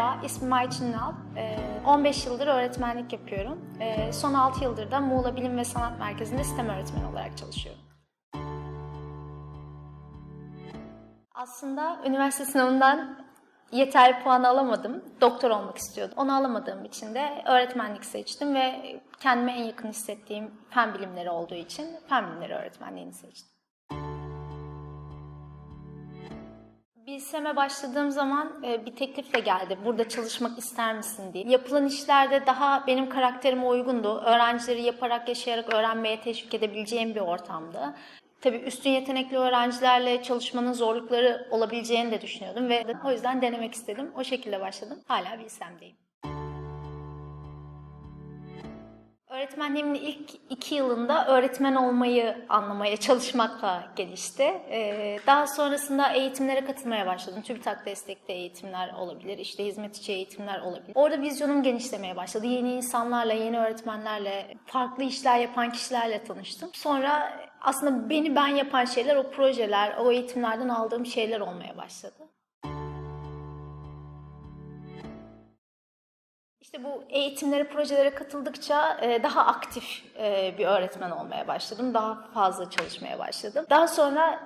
Merhaba, ismim Ayçin Ünal. Ee, 15 yıldır öğretmenlik yapıyorum. Ee, Son 6 yıldır da Muğla Bilim ve Sanat Merkezi'nde sistem öğretmeni olarak çalışıyorum. Aslında üniversite sınavından yeterli puan alamadım. Doktor olmak istiyordum. Onu alamadığım için de öğretmenlik seçtim ve kendime en yakın hissettiğim fen bilimleri olduğu için fen bilimleri öğretmenliğini seçtim. Bilsem'e başladığım zaman e, bir teklifle geldi. Burada çalışmak ister misin diye. Yapılan işlerde daha benim karakterime uygundu. Öğrencileri yaparak, yaşayarak öğrenmeye teşvik edebileceğim bir ortamdı. Tabii üstün yetenekli öğrencilerle çalışmanın zorlukları olabileceğini de düşünüyordum ve o yüzden denemek istedim. O şekilde başladım. Hala Bilsem'deyim. Öğretmenliğimin ilk iki yılında öğretmen olmayı anlamaya çalışmakla gelişti. Ee, Daha sonrasında eğitimlere katılmaya başladım. TÜBİTAK destekli eğitimler olabilir, işte hizmet içi eğitimler olabilir. Orada vizyonum genişlemeye başladı. Yeni insanlarla, yeni öğretmenlerle, farklı işler yapan kişilerle tanıştım. Sonra aslında beni ben yapan şeyler o projeler, o eğitimlerden aldığım şeyler olmaya başladı. İşte bu eğitimlere, projelere katıldıkça e, daha aktif e, bir öğretmen olmaya başladım. Daha fazla çalışmaya başladım. Daha sonra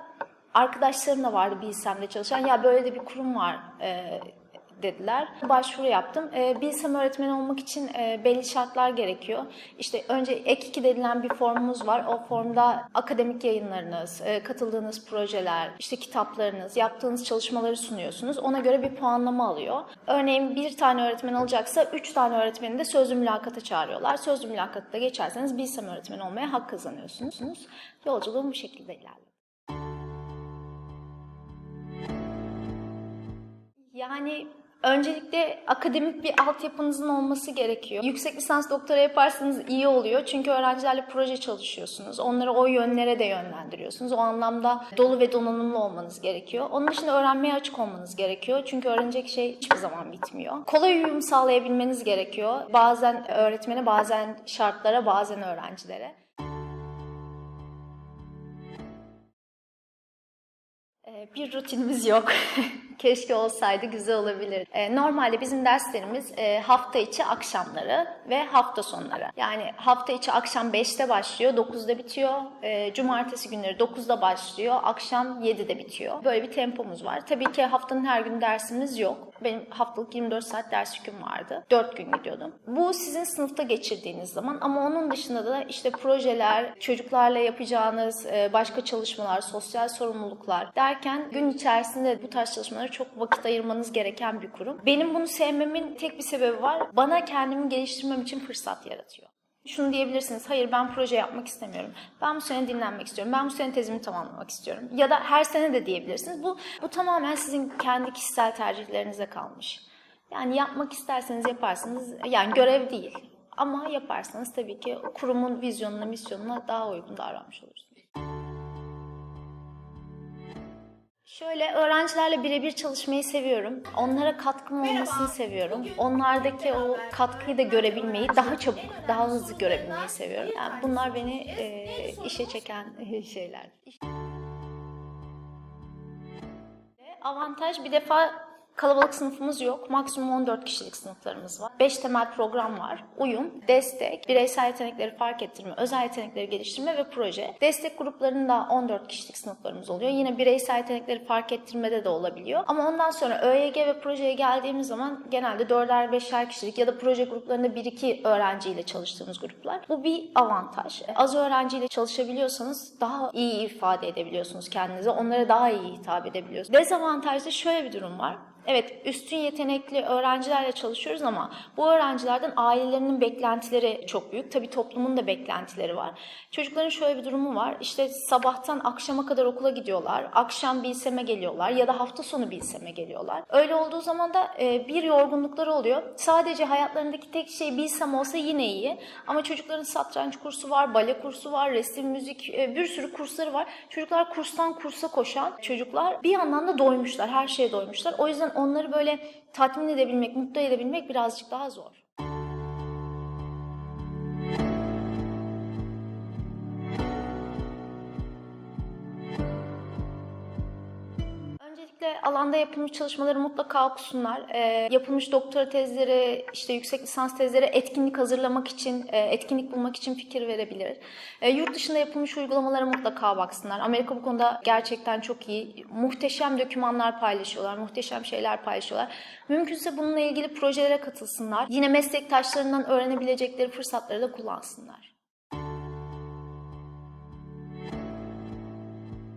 arkadaşlarım da vardı Bilsem'de çalışan. Ya böyle de bir kurum var e, dediler. Başvuru yaptım. E, Bilsem öğretmeni olmak için e, belli şartlar gerekiyor. İşte önce ek 2 denilen bir formumuz var. O formda akademik yayınlarınız, e, katıldığınız projeler, işte kitaplarınız, yaptığınız çalışmaları sunuyorsunuz. Ona göre bir puanlama alıyor. Örneğin bir tane öğretmen alacaksa 3 tane öğretmeni de sözlü mülakata çağırıyorlar. Sözlü mülakatta geçerseniz Bilsem öğretmeni olmaya hak kazanıyorsunuz. Yolculuğum bu şekilde ilerledi. Yani öncelikle akademik bir altyapınızın olması gerekiyor. Yüksek lisans doktora yaparsanız iyi oluyor. Çünkü öğrencilerle proje çalışıyorsunuz. Onları o yönlere de yönlendiriyorsunuz. O anlamda dolu ve donanımlı olmanız gerekiyor. Onun dışında öğrenmeye açık olmanız gerekiyor. Çünkü öğrenecek şey hiçbir zaman bitmiyor. Kolay uyum sağlayabilmeniz gerekiyor. Bazen öğretmene, bazen şartlara, bazen öğrencilere. Ee, Bir rutinimiz yok. Keşke olsaydı güzel olabilir. Ee, Normalde bizim derslerimiz e, hafta içi akşamları ve hafta sonları. Yani hafta içi akşam 5'te başlıyor, 9'da bitiyor. Ee, Cumartesi günleri 9'da başlıyor, akşam 7'de bitiyor. Böyle bir tempomuz var. Tabii ki haftanın her gün dersimiz yok. Benim haftalık 24 saat ders yüküm vardı. 4 gün gidiyordum. Bu sizin sınıfta geçirdiğiniz zaman ama onun dışında da işte projeler, çocuklarla yapacağınız e, başka çalışmalar, sosyal sorumluluklar derken gün içerisinde bu tarz çalışmalara çok vakit ayırmanız gereken bir kurum. Benim bunu sevmemin tek bir sebebi var. Bana kendimi geliştirmem için fırsat yaratıyor. Şunu diyebilirsiniz, hayır ben proje yapmak istemiyorum. Ben bu sene dinlenmek istiyorum. Ben bu sene tezimi tamamlamak istiyorum. Ya da her sene de diyebilirsiniz. Bu, bu tamamen sizin kendi kişisel tercihlerinize kalmış. Yani yapmak isterseniz yaparsınız. Yani görev değil. Ama yaparsanız tabii ki kurumun vizyonuna, misyonuna daha uygun davranmış olursunuz. Şöyle öğrencilerle birebir çalışmayı seviyorum. Onlara katkım olmasını seviyorum. Onlardaki o katkıyı da görebilmeyi, daha çabuk, daha hızlı görebilmeyi seviyorum. Yani bunlar beni e, işe çeken şeyler. Avantaj bir defa kalabalık sınıfımız yok. Maksimum 14 kişilik sınıflarımız var. 5 temel program var. Uyum, destek, bireysel yetenekleri fark ettirme, özel yetenekleri geliştirme ve proje. Destek gruplarında 14 kişilik sınıflarımız oluyor. Yine bireysel yetenekleri fark ettirmede de olabiliyor. Ama ondan sonra ÖYG ve projeye geldiğimiz zaman genelde 4'er 5'er kişilik ya da proje gruplarında 1-2 öğrenciyle çalıştığımız gruplar. Bu bir avantaj. Az öğrenciyle çalışabiliyorsanız daha iyi ifade edebiliyorsunuz kendinize. Onlara daha iyi hitap edebiliyorsunuz. Dezavantajda şöyle bir durum var. Evet, üstün yetenekli öğrencilerle çalışıyoruz ama bu öğrencilerden ailelerinin beklentileri çok büyük. Tabii toplumun da beklentileri var. Çocukların şöyle bir durumu var. İşte sabahtan akşama kadar okula gidiyorlar. Akşam bilseme geliyorlar ya da hafta sonu bilseme geliyorlar. Öyle olduğu zaman da e, bir yorgunlukları oluyor. Sadece hayatlarındaki tek şey bilsem olsa yine iyi. Ama çocukların satranç kursu var, bale kursu var, resim, müzik, e, bir sürü kursları var. Çocuklar kurstan kursa koşan çocuklar bir yandan da doymuşlar, her şeye doymuşlar. O yüzden onları böyle tatmin edebilmek, mutlu edebilmek birazcık daha zor. Öncelikle alanda yapılmış çalışmaları mutlaka okusunlar. Ee, yapılmış doktora tezleri, işte yüksek lisans tezleri etkinlik hazırlamak için, e, etkinlik bulmak için fikir verebilir. E, yurt dışında yapılmış uygulamalara mutlaka baksınlar. Amerika bu konuda gerçekten çok iyi. Muhteşem dokümanlar paylaşıyorlar, muhteşem şeyler paylaşıyorlar. Mümkünse bununla ilgili projelere katılsınlar. Yine meslektaşlarından öğrenebilecekleri fırsatları da kullansınlar.